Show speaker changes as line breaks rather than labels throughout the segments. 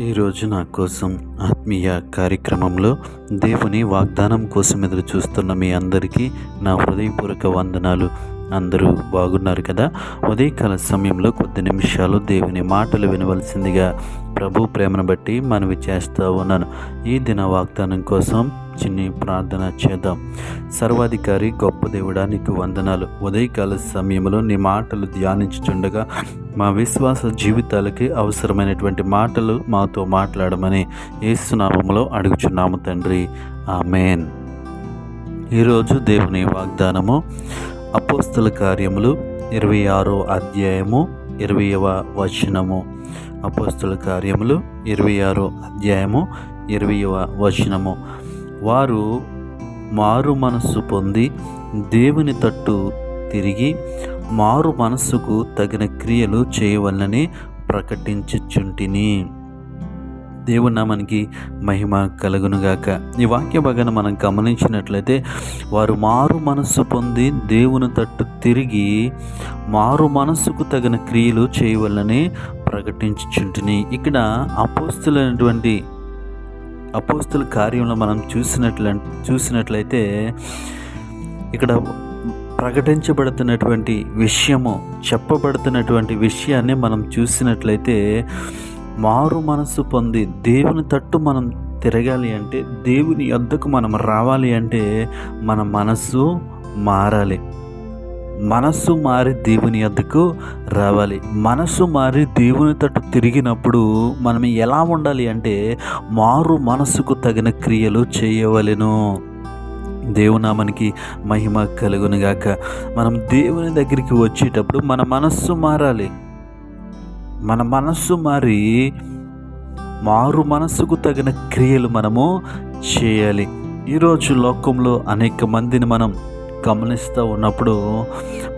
ఈరోజు నా కోసం ఆత్మీయ కార్యక్రమంలో దేవుని వాగ్దానం కోసం ఎదురు చూస్తున్న మీ అందరికీ నా హృదయపూర్వక వందనాలు. అందరూ బాగున్నారు కదా? ఉదయకాల సమయంలో కొద్ది నిమిషాలు దేవుని మాటలు వినవలసిందిగా ప్రభు ప్రేమను బట్టి మనవి చేస్తూ ఉన్నాను. ఈ దిన వాగ్దానం కోసం చిన్ని ప్రార్థన చేద్దాం. సర్వాధికారి గొప్ప దేవుడా నీకు వందనాలు. ఉదయకాల సమయంలో నీ మాటలు ధ్యానించుచుండగా మా విశ్వాస జీవితాలకి అవసరమైనటువంటి మాటలు మాతో మాట్లాడమని ఏసునామంలో అడుగుచున్నాము తండ్రి. ఆమెన్. ఈరోజు దేవుని వాగ్దానము అపోస్తల కార్యములు ఇరవై ఆరో అధ్యాయము ఇరవైవ వచనము. అపోస్తుల కార్యములు ఇరవై ఆరో అధ్యాయము ఇరవైవ వచనము. వారు మారు మనస్సు పొంది దేవుని తట్టు తిరిగి మారు మనస్సుకు తగిన క్రియలు చేయవలనని ప్రకటించుచుంటిని. దేవుని మనకి మహిమ కలుగునుగాక. ఈ వాక్య భాగాన్ని మనం గమనించినట్లయితే వారు మారు మనస్సు పొంది దేవుని తట్టు తిరిగి మారు మనస్సుకు తగిన క్రియలు చేయవలనని ప్రకటించుచుంటిని. ఇక్కడ అపోస్తులైనటువంటి అపోస్తుల కార్యంలో మనం చూసినట్ల చూసినట్లయితే ఇక్కడ ప్రకటించబడుతున్నటువంటి విషయము చెప్పబడుతున్నటువంటి విషయాన్ని మనం చూసినట్లయితే మారు మనసు పొంది దేవుని తట్టు మనం తిరగాలి అంటే దేవుని యొద్దకు మనం రావాలి అంటే మన మనస్సు మారాలి. మనస్సు మారి దేవుని యొద్దకు రావాలి. మనస్సు మారి దేవుని తట్టు తిరిగినప్పుడు మనం ఎలా ఉండాలి అంటే మారు మనసుకు తగిన క్రియలు చేయవలెను. దేవునామానికి మహిమ కలుగునుగాక. మనం దేవుని దగ్గరికి వచ్చేటప్పుడు మన మనస్సు మారాలి. మన మనస్సు మారి మారు మనస్సుకు తగిన క్రియలు మనము చేయాలి. ఈరోజు లోకంలో అనేక మందిని మనం గమనిస్తూ ఉన్నప్పుడు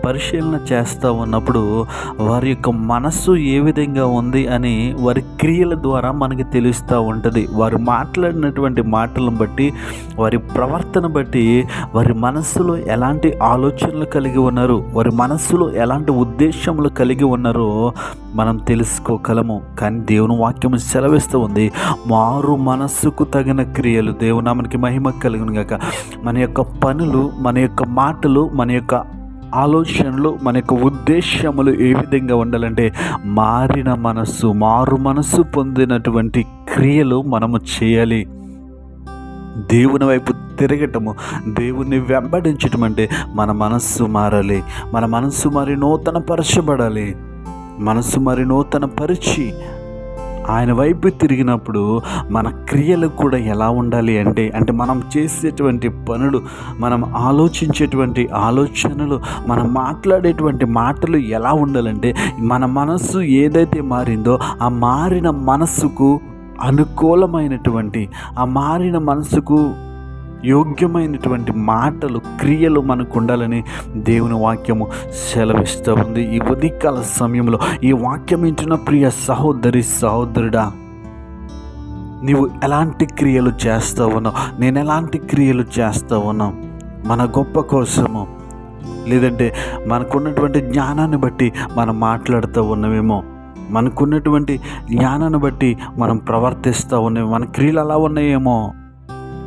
పరిశీలన చేస్తూ ఉన్నప్పుడు వారి యొక్క మనస్సు ఏ విధంగా ఉంది అని వారి క్రియల ద్వారా మనకి తెలుస్తూ ఉంటుంది. వారు మాట్లాడినటువంటి మాటలను బట్టి వారి ప్రవర్తన బట్టి వారి మనస్సులో ఎలాంటి ఆలోచనలు కలిగి ఉన్నారు వారి మనస్సులో ఎలాంటి ఉద్దేశములు కలిగి ఉన్నారో మనం తెలుసుకోగలము. కానీ దేవుని వాక్యం సెలవిస్తూ ఉంది మారు మనస్సుకు తగిన క్రియలు దేవునామనికి మహిమ కలుగును గాక. మన యొక్క పనులు మన యొక్క మాటలు మన యొక్క ఆలోచనలు మన యొక్క ఉద్దేశములు ఏ విధంగా ఉండాలంటే మారిన మనస్సు మారు మనస్సు పొందినటువంటి క్రియలు మనము చేయాలి. దేవుని వైపు తిరగటము దేవుణ్ణి వెంబడించటం అంటే మన మనస్సు మారాలి. మన మనస్సు మరి నూతన పరచబడాలి మనస్సు మరి నూతన పరిచి ఆయన వైపు తిరిగినప్పుడు మన క్రియలు కూడా ఎలా ఉండాలి అంటే అంటే మనం చేసేటువంటి పనులు మనం ఆలోచించేటువంటి ఆలోచనలు మనం మాట్లాడేటువంటి మాటలు ఎలా ఉండాలంటే మన మనస్సు ఏదైతే మారిందో ఆ మారిన మనస్సుకు అనుకూలమైనటువంటి ఆ మారిన మనసుకు యోగ్యమైనటువంటి మాటలు క్రియలు మనకు ఉండాలని దేవుని వాక్యము సెలవిస్తూ ఉంది. ఈ ఉదికాల సమయంలో ఈ వాక్యం ఇంటున్న ప్రియ సహోదరి సహోదరుడా నీవు ఎలాంటి క్రియలు చేస్తూ ఉన్నావు? నేను ఎలాంటి క్రియలు చేస్తూ ఉన్నాం మన గొప్ప కోసము లేదంటే మనకున్నటువంటి జ్ఞానాన్ని బట్టి మనం మాట్లాడుతూ ఉన్నామేమో మనకున్నటువంటి జ్ఞానాన్ని బట్టి మనం ప్రవర్తిస్తూ ఉన్నాము మన క్రియలు అలా ఉన్నాయేమో.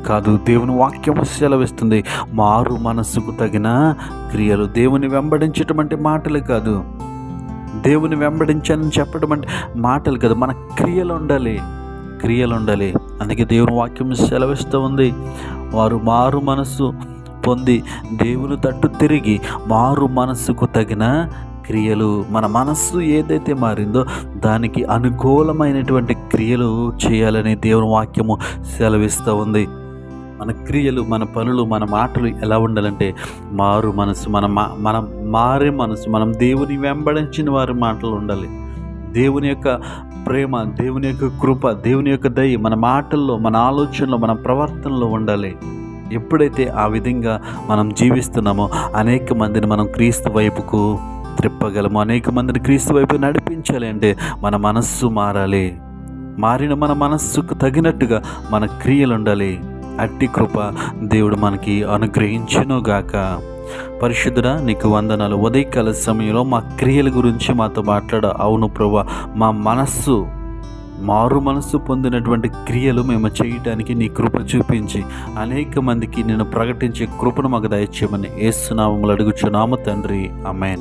కాదు దేవుని వాక్యము సెలవిస్తుంది. మారు మనస్సుకు తగిన క్రియలు దేవుని వెంబడించటం అంటే మాటలు కాదు. దేవుని వెంబడించని చెప్పడం అంటే మాటలు కాదు. మన క్రియలు ఉండాలి. క్రియలు ఉండాలి. అందుకే దేవుని వాక్యం సెలవిస్తూ ఉంది. వారు మారు మనస్సు పొంది దేవుని తట్టు తిరిగి మారు మనస్సుకు తగిన క్రియలు మన మనస్సు ఏదైతే మారిందో దానికి అనుకూలమైనటువంటి క్రియలు చేయాలని దేవుని వాక్యము సెలవిస్తూ ఉంది. మన క్రియలు మన పనులు మన మాటలు ఎలా ఉండాలంటే మారు మనసు మన మన మారే మనసు మనం దేవుని వెంబడించిన వారి మాటలు ఉండాలి. దేవుని యొక్క ప్రేమ దేవుని యొక్క కృప దేవుని యొక్క దయ మన మాటల్లో మన ఆలోచనలో మన ప్రవర్తనలో ఉండాలి. ఎప్పుడైతే ఆ విధంగా మనం జీవిస్తున్నామో అనేక మందిని మనం క్రీస్తు వైపుకు త్రిప్పగలము. అనేక మందిని క్రీస్తు వైపు నడిపించాలి అంటే మన మనస్సు మారాలి. మారిన మన మనస్సుకు తగినట్టుగా మన క్రియలు ఉండాలి. అట్టి కృప దేవుడు మనకి అనుగ్రహించునుగాక. పరిశుద్ధుడా నీకు వందనాలు. ఉదయకాల సమయంలో మా క్రియల గురించి మాతో మాట్లాడ. అవును ప్రభా మా మనస్సు మారు మనస్సు పొందినటువంటి క్రియలు మేము చేయటానికి నీ కృప చూపించి అనేక మందికి నేను ప్రకటించే కృపను మాకు దయచేయమని ఏసునామములు అడుగుచున్నాము తండ్రి. అమెన్